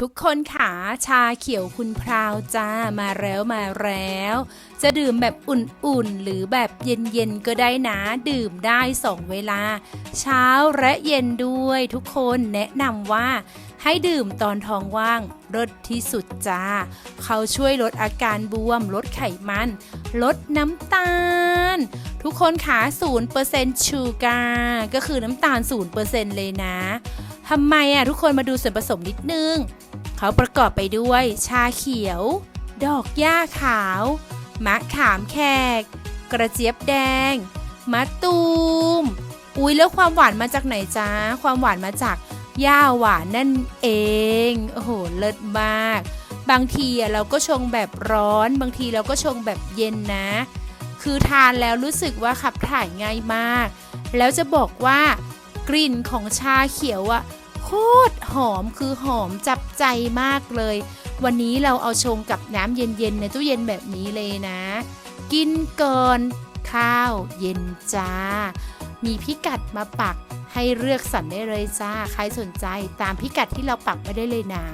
ทุกคนขาชาเขียวคุณพราวจ้ามาแล้วมาแล้ว จะดื่มแบบอุ่นๆ หรือแบบเย็นๆ ก็ได้นะ ดื่มได้สองเวลา เช้าและเย็นด้วยทุกคนแนะนำว่า ให้ดื่มตอนท้องว่างรสที่สุดจ้า เขาช่วยลดอาการบวม ลดไขมัน ลดน้ำตาล ทุกคนขา0%ชูการ์ก็คือน้ำตาล0%เลยนะ ทำไมอะทุกคนมาดูส่วนผสมนิดนึง เขาประกอบไปด้วย ชาเขียว ดอกหญ้าขาว มะขามแขก กระเจี๊ยบแดง มะตูม อุ๊ยแล้วความหวานมาจากไหนจ้า ความหวานมาจากหญ้าหวานนั่นเอง โอ้โห เลิศมาก บางทีอะเราก็ชงแบบร้อน บางทีเราก็ชงแบบเย็นนะ คือทานแล้วรู้สึกว่าขับถ่ายง่ายมาก แล้วจะบอกว่า กลิ่นของชาเขียวอะโคตรหอมคือหอมจับใจมากเลย วันนี้เราเอาชงกับน้ำเย็นๆในตู้เย็นแบบนี้เลยนะ กินก่อนข้าวเย็นจ้า มีพิกัดมาปักให้เลือกสรรได้เลยจ้า ใครสนใจตามพิกัดที่เราปักไว้ได้เลยนะ